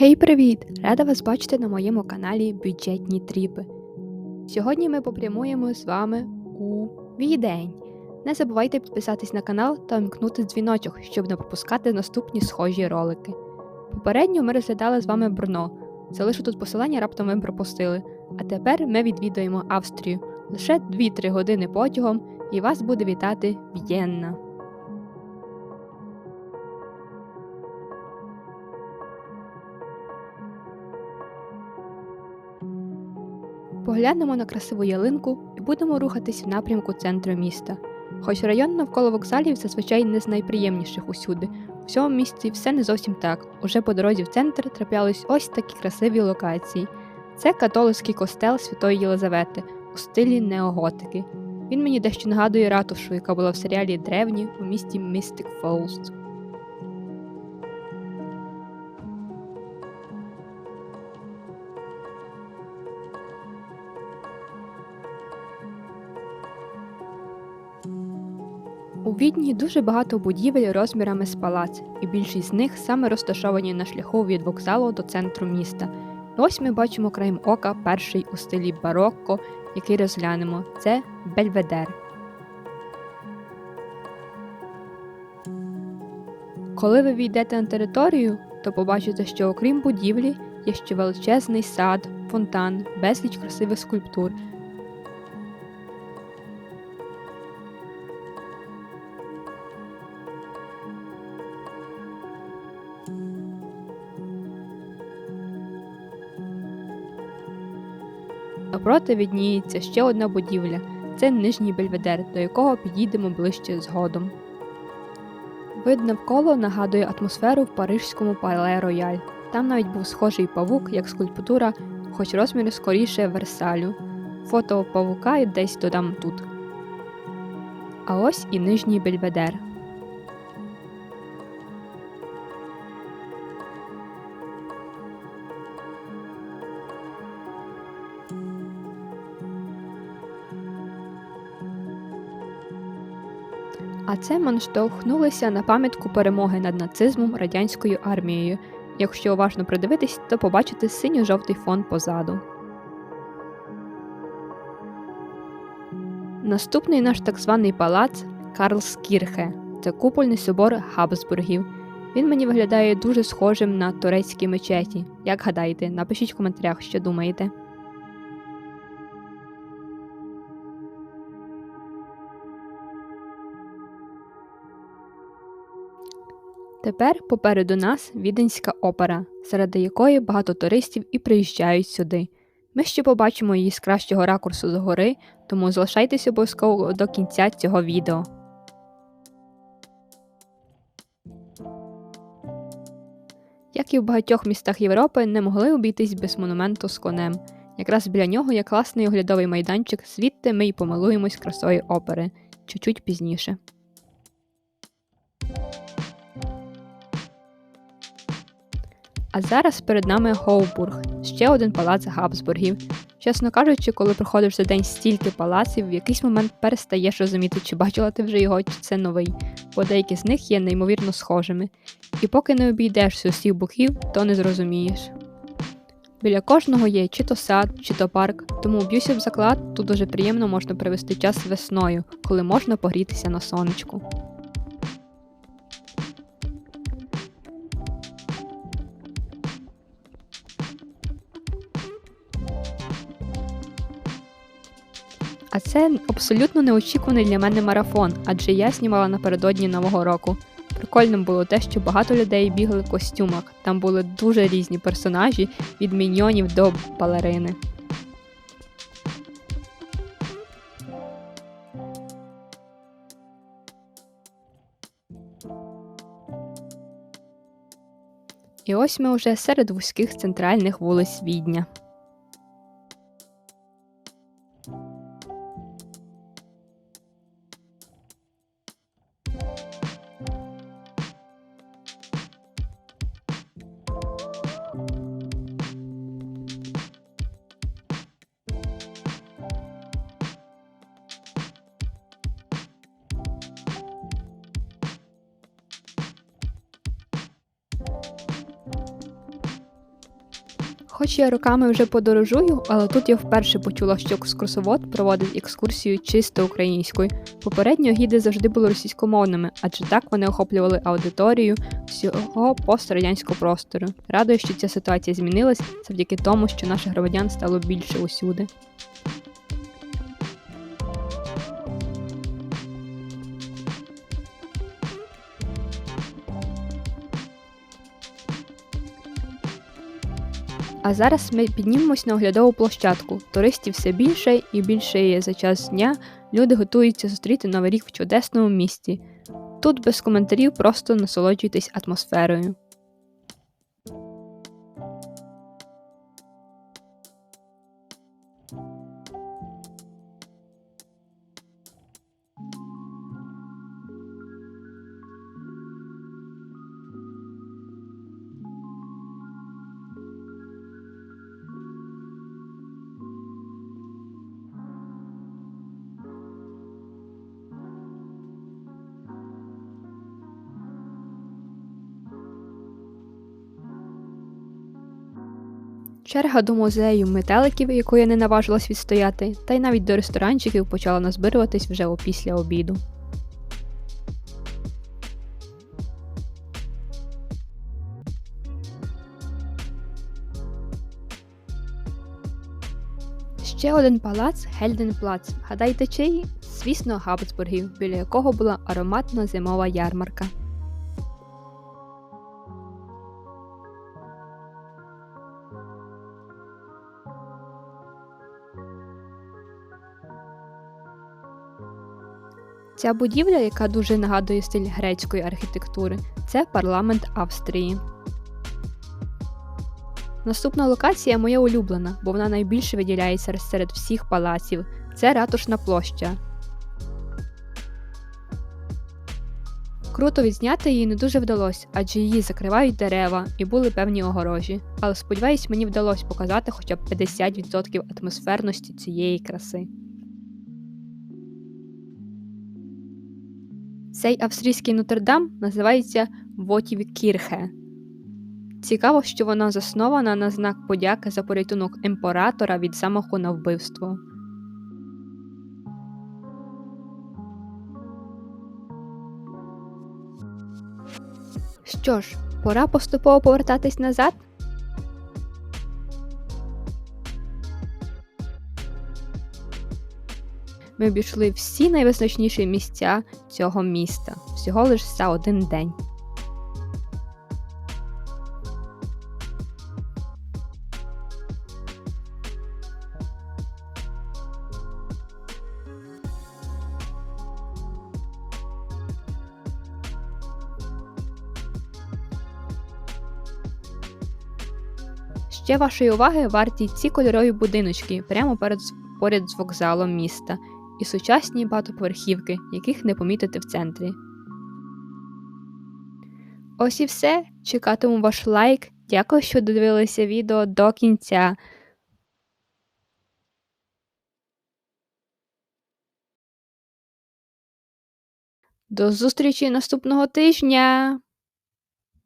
Гей, привіт! Рада вас бачити на моєму каналі Бюджетні Тріпи. Сьогодні ми попрямуємо з вами у Відень. Не забувайте підписатись на канал та вмкнути дзвіночок, щоб не пропускати наступні схожі ролики. Попередньо ми розглядали з вами Брно. Залишу тут посилання, раптом ми пропустили. А тепер ми відвідуємо Австрію лише 2-3 години потягом, і вас буде вітати В'єнна. Поглянемо на красиву ялинку і будемо рухатись в напрямку центру міста. Хоч район навколо вокзалів зазвичай не з найприємніших усюди. У цьому місці все не зовсім так. Уже по дорозі в центр траплялись ось такі красиві локації. Це католицький костел Святої Єлизавети у стилі неоготики. Він мені дещо нагадує ратушу, яка була в серіалі Древні у місті Mystic Falls. У Відні дуже багато будівель розмірами з палац, і більшість з них саме розташовані на шляху від вокзалу до центру міста. І ось ми бачимо краєм ока перший у стилі барокко, який розглянемо. Це Бельведер. Коли ви війдете на територію, то побачите, що окрім будівлі є ще величезний сад, фонтан, безліч красивих скульптур. Напроти відніється ще одна будівля це нижній бельведер, до якого підійдемо ближче згодом. Вид навколо нагадує атмосферу в парижському пале Рояль. Там навіть був схожий павук, як скульптура, хоч розміри скоріше Версалю. Фото павука десь додам тут. А ось і нижній бельведер. А це ми на пам'ятку перемоги над нацизмом радянською армією. Якщо уважно придивитись, то побачите синьо-жовтий фон позаду. Наступний наш так званий палац Карлскірхе. Це купольний собор Габсбургів. Він мені виглядає дуже схожим на турецькі мечеті. Як гадаєте, напишіть в коментарях, що думаєте. Тепер попереду нас віденська опера, серед якої багато туристів і приїжджають сюди. Ми ще побачимо її з кращого ракурсу згори, тому залишайтесь обов'язково до кінця цього відео. Як і в багатьох містах Європи, не могли обійтись без монументу з конем. Якраз біля нього є класний оглядовий майданчик, звідти ми й помилуємось красою опери чуть-чуть пізніше. А зараз перед нами Гоубург, ще один палац Габсбургів. Чесно кажучи, коли проходиш за день стільки палаців, в якийсь момент перестаєш розуміти, чи бачила ти вже його, чи це новий, бо деякі з них є неймовірно схожими. І поки не обійдешся усіх боків, то не зрозумієш. Біля кожного є чи то сад, чи то парк, тому б'юся в заклад, тут дуже приємно можна провести час весною, коли можна погрітися на сонечку. А це абсолютно неочікуваний для мене марафон, адже я знімала напередодні Нового року. Прикольним було те, що багато людей бігли в костюмах. Там були дуже різні персонажі від міньйонів до балерини. І ось ми вже серед вузьких центральних вулиць Відня. Хоч я роками вже подорожую, але тут я вперше почула, що екскурсовод проводить екскурсію чисто українською. Попередньо гіди завжди були російськомовними, адже так вони охоплювали аудиторію всього пострадянського простору. Радую, що ця ситуація змінилась завдяки тому, що наших громадян стало більше усюди. А зараз ми піднімемось на оглядову площадку. Туристів все більше і більше є за час дня. Люди готуються зустріти новий рік в чудесному місті. Тут без коментарів просто насолоджуйтесь атмосферою. Черга до музею метеликів, яку я не наважилась відстояти, та й навіть до ресторанчиків почала назбирюватись вже опісля обіду. Ще один палац Гельденплац. Гадайте чиї? Звісно, Габсбургів, біля якого була ароматна зимова ярмарка. Ця будівля, яка дуже нагадує стиль грецької архітектури, це парламент Австрії. Наступна локація моя улюблена, бо вона найбільше виділяється серед всіх палаців. Це ратушна площа. Круто відзняти її не дуже вдалося, адже її закривають дерева і були певні огорожі. Але сподіваюсь, мені вдалося показати хоча б 50% атмосферності цієї краси. Цей австрійський Нотр-Дам називається Вотівкірхе. Цікаво, що вона заснована на знак подяки за порятунок імператора від замаху на вбивство. Що ж, пора поступово повертатись назад. Ми обійшли всі найвизначніші місця цього міста всього лише за один день. Ще вашої уваги варті ці кольорові будиночки прямо перед поряд з вокзалом міста і сучасні багатоповерхівки, яких не помітити в центрі. Ось і все. Чекатиму ваш лайк. Дякую, що додивилися відео до кінця. До зустрічі наступного тижня!